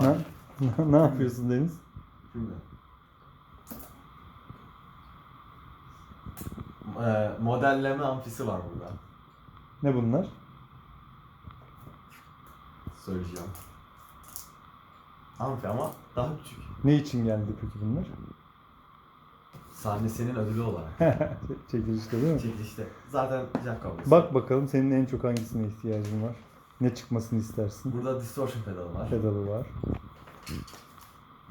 Ne, ne yapıyorsun Deniz? Şimdi. Ee, modelleme amfisi var burada. Ne bunlar? Söyleyeceğim. Amfi ama daha küçük. Ne için geldi peki bunlar? Sahnesinin ödülü olarak. Çekilişte değil mi? Çekilişte. Zaten jack. Bak bakalım senin en çok hangisine ihtiyacın var? Ne çıkmasını istersin? Burada distortion pedalı var. Pedalı var.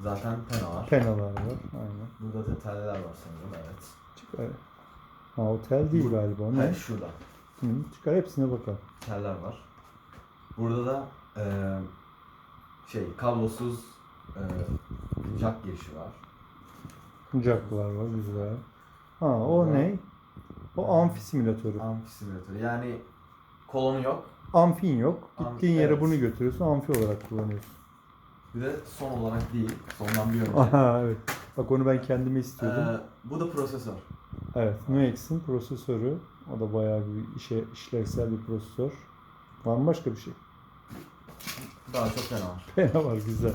Zaten pena var. Penalar var. Aynen. Burada da teller var sanırım evet. Çıkar. Ha otel değil Bu- galiba. o Ne? Evet şurada. Hı, çıkar hepsine bakalım. Teller var. Burada da eee şey kablosuz eee jack girişi var. Jacklar var güzel. Ha o ne? O amfi simülatörü. Amfi simülatörü. Yani kolonu yok. Amfin yok. Amfi, Gittiğin yere evet. bunu götürüyorsun. Amfi olarak kullanıyorsun. Bir de son olarak değil. Sondan bir önce. Aha evet. Bak onu ben kendime istiyordum. Eee, bu da prosesör. Evet. Nuex'in prosesörü. O da bayağı bir işe işlevsel bir prosesör. Var mı başka bir şey? Daha çok fena var. Fena var güzel.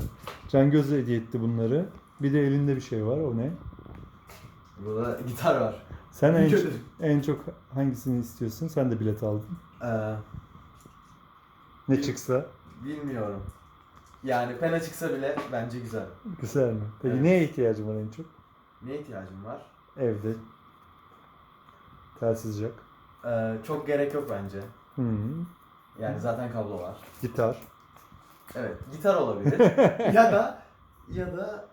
Can Göz hediye etti bunları. Bir de elinde bir şey var. O ne? Burada gitar var. Sen en, en çok hangisini istiyorsun? Sen de bilet aldın. Eee, Ne çıksa. bilmiyorum. Yani pena çıksa bile bence güzel. Güzel mi? Peki Evet. neye ihtiyacın var en çok? Neye ihtiyacım var? Evde. Telsiz jack. Eee, çok gerek yok bence. Hı. Yani zaten kablo var. Gitar. Evet, gitar olabilir. ya da ya da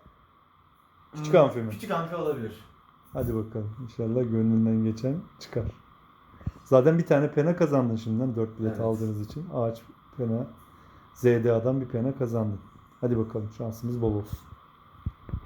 Küçük hmm, amfi mi? Küçük amfi olabilir. Hadi bakalım. İnşallah gönlünden geçen çıkar. Zaten bir tane pena kazandın şimdiden 4 bilet Evet. aldığınız için. Ağaç pena. ZDA'dan bir pena kazandın. Hadi bakalım şansımız bol olsun.